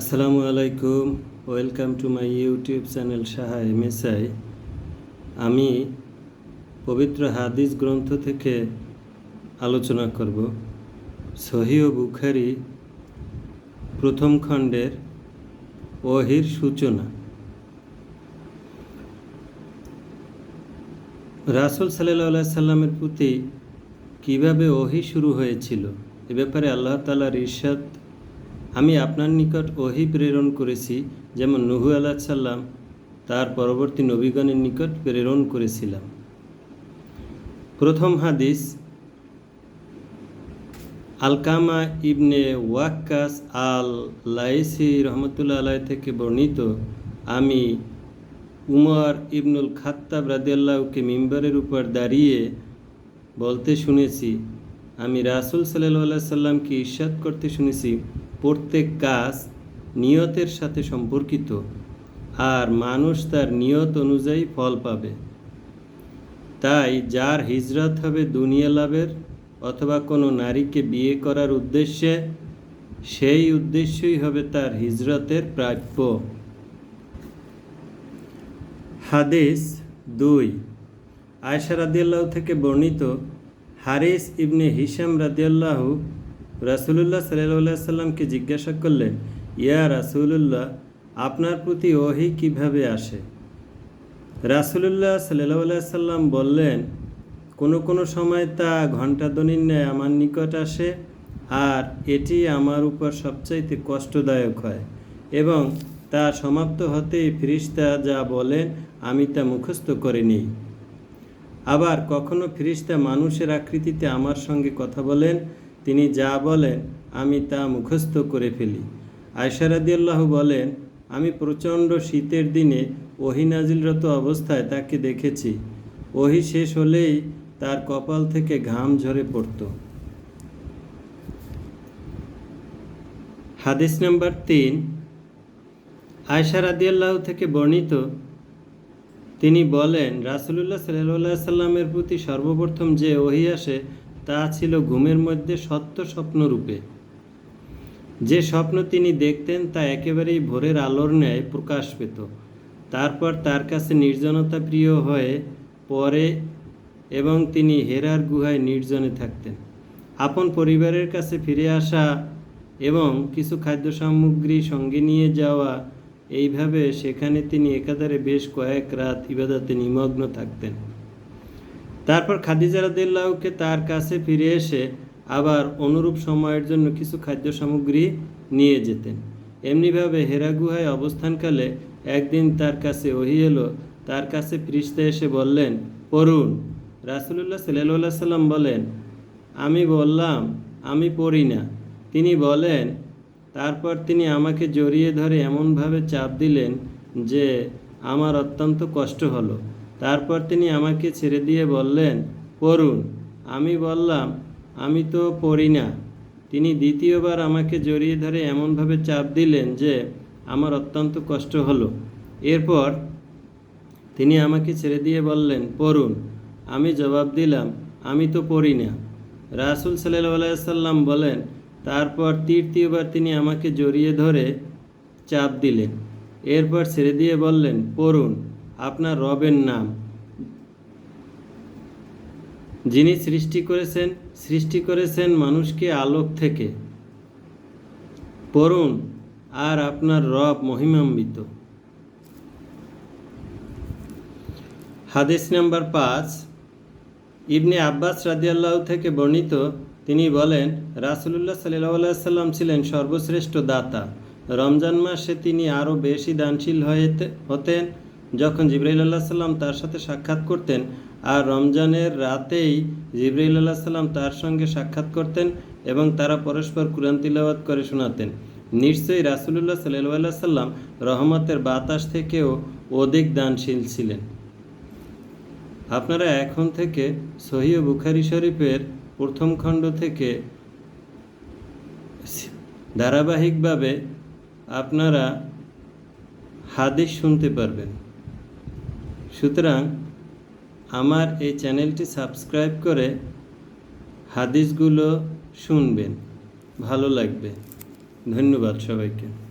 আসসালামু আলাইকুম, welcome to my YouTube channel Saha MSI. আমি পবিত্র হাদিস গ্রন্থ থেকে আলোচনা করব। সহি বুখারি প্রথম খণ্ডের ওহির সূচনা। রাসুল সাল্লাহ সাল্লামের প্রতি কীভাবে ওহি শুরু হয়েছিল, এ ব্যাপারে আল্লাহ তালার ইরশাদ আমি আপনার নিকট ওহি প্রেরণ করেছি, যেমন নুহু আল্লাহ সাল্লাম তার পরবর্তী নবীগণের নিকট প্রেরণ করেছিলাম। প্রথম হাদিস, আলকামা ইবনে ওয়াক্কাস আল লাইসি রহমতুল্লা আলাই থেকে বর্ণিত, আমি উমর ইবনুল খাত্তাব রাদিয়াল্লাহকে মিম্বারের উপর দাঁড়িয়ে বলতে শুনেছি, আমি রাসুল সাল্লাহ সাল্লামকে ইস্বাদ করতে শুনেছি। প্রত্যেক কাজ নিয়তের সাথে সম্পর্কিত, আর মানুষ তার নিয়ত অনুযায়ী ফল পাবে। তাই যার হিজরত হবে দুনিয়া লাভের অথবা কোনো নারীকে বিয়ে করার উদ্দেশ্যে, সেই উদ্দেশ্যই হবে তার হিজরতের প্রাপ্য। হাদিস দুই। আয়সা রাদিয়াল্লাহ থেকে বর্ণিত হারিস ইবনে হিসাম রাদিয়াল্লাহ রাসুলুল্লাহ সাল্লাহ সাল্লামকে জিজ্ঞাসা করলেন, ইয়া রাসুলুল্লাহ, আপনার প্রতি ওহি কীভাবে আসে? রাসুলুল্লাহ সাল্লাহ সাল্লাম বললেন, কোনো কোনো সময় তা ঘণ্টাধ্বনির ন্যায় আমার নিকট আসে, আর এটি আমার উপর সবচাইতে কষ্টদায়ক হয় এবং তা সমাপ্ত হতেই ফিরিস্তা যা বলেন, আমি তা মুখস্থ করে নিই আবার কখনো ফিরিস্তা মানুষের আকৃতিতে আমার সঙ্গে কথা বলেন তিনি যা বলেন, আমি তা মুখস্থ করে ফেলি। আয়সারাদিয়াল্লাহ বলেন, আমি প্রচণ্ড শীতের দিনে ওহি নাজিলরত অবস্থায় তাকে দেখেছি। ওহি শেষ হলেই তার কপাল থেকে ঘাম ঝরে পড়ত। হাদিস নাম্বার তিন আয়সা রাদিয়াল্লাহ থেকে বর্ণিত, তিনি বলেন, রাসুলুল্লাহ সাল্লাহ সাল্লামের প্রতি সর্বপ্রথম যে ওহি আসে তা ছিল ঘুমের মধ্যে সত্য স্বপ্নরূপে যে স্বপ্ন তিনি দেখতেন তা একেবারেই ভোরের আলোর ন্যায় প্রকাশ পেত। তারপর তার কাছে নির্জনতা প্রিয় হয়ে পরে এবং তিনি হেরার গুহায় নির্জনে থাকতেন। আপন পরিবারের কাছে ফিরে আসা এবং কিছু খাদ্য সামগ্রী সঙ্গে নিয়ে যাওয়া, এইভাবে সেখানে তিনি একাধারে বেশ কয়েক রাত ইবাদাতে নিমগ্ন থাকতেন। তারপর খাদিজা রাদিল্লাহকে তার কাছে ফিরে এসে আবার অনুরূপ সময়ের জন্য কিছু খাদ্য সামগ্রী নিয়ে যেতেন। এমনিভাবে হেরা গুহায় অবস্থানকালে একদিন তার কাছে ওহি এলো, তার কাছে ফিরিস্তে এসে বললেন, পড়ুন। রাসুলুল্লাহ সাল্লাহ সাল্লাম বলেন, আমি বললাম, আমি পড়ি না। তিনি বলেন, তারপর তিনি আমাকে জড়িয়ে ধরে এমনভাবে চাপ দিলেন যে আমার অত্যন্ত কষ্ট হলো। তারপর তিনি আমাকে ছেড়ে দিয়ে বললেন, পড়ুন। আমি বললাম, আমি তো পড়ি না। তিনি দ্বিতীয়বার আমাকে জড়িয়ে ধরে এমনভাবে চাপ দিলেন যে আমার অত্যন্ত কষ্ট হলো। এরপর তিনি আমাকে ছেড়ে দিয়ে বললেন, পড়ুন। আমি জবাব দিলাম, আমি তো পড়ি না। রাসুল সাল্লাম বলেন, তারপর তৃতীয়বার তিনি আমাকে জড়িয়ে ধরে চাপ দিলেন। এরপর ছেড়ে দিয়ে বললেন, পড়ুন। আপনার রবের নাম। যিনি সৃষ্টি করেছেন সৃষ্টি করেছেন মানুষকে আলোক থেকে। পড়ুন, আর আপনার রব মহিমান্বিত। হাদিস নাম্বার পাঁচ। ইবনে আব্বাস রাদিয়াল্লাহ থেকে বর্ণিত, তিনি বলেন, রাসুলুল্লাহ সাল্লাহ সাল্লাম ছিলেন সর্বশ্রেষ্ঠ দাতা। রমজান মাসে তিনি আরও বেশি দানশীল হয়ে হতেন। যখন জিব্রাইল আল্লাহ সাল্লাম তার সাথে সাক্ষাৎ করতেন আর রমজানের রাতেই জিব্রাইল আল্লাহ সাল্লাম তার সঙ্গে সাক্ষাৎ করতেন এবং তারা পরস্পর কুরআন তিলাওয়াত করে শোনাতেন। নিশ্চয়ই রাসুলুল্লাহ সাল্লাহ সাল্লাম রহমতের বাতাস থেকেও অধিক দানশীল ছিলেন। আপনারা এখন থেকে সহিহ বুখারি শরীফের প্রথম খণ্ড থেকে ধারাবাহিকভাবে আপনারা হাদিস শুনতে পারবেন। সুতরাং আমার এই চ্যানেলটি সাবস্ক্রাইব করে হাদিসগুলো শুনবেন। ভালো লাগবে। ধন্যবাদ সবাইকে।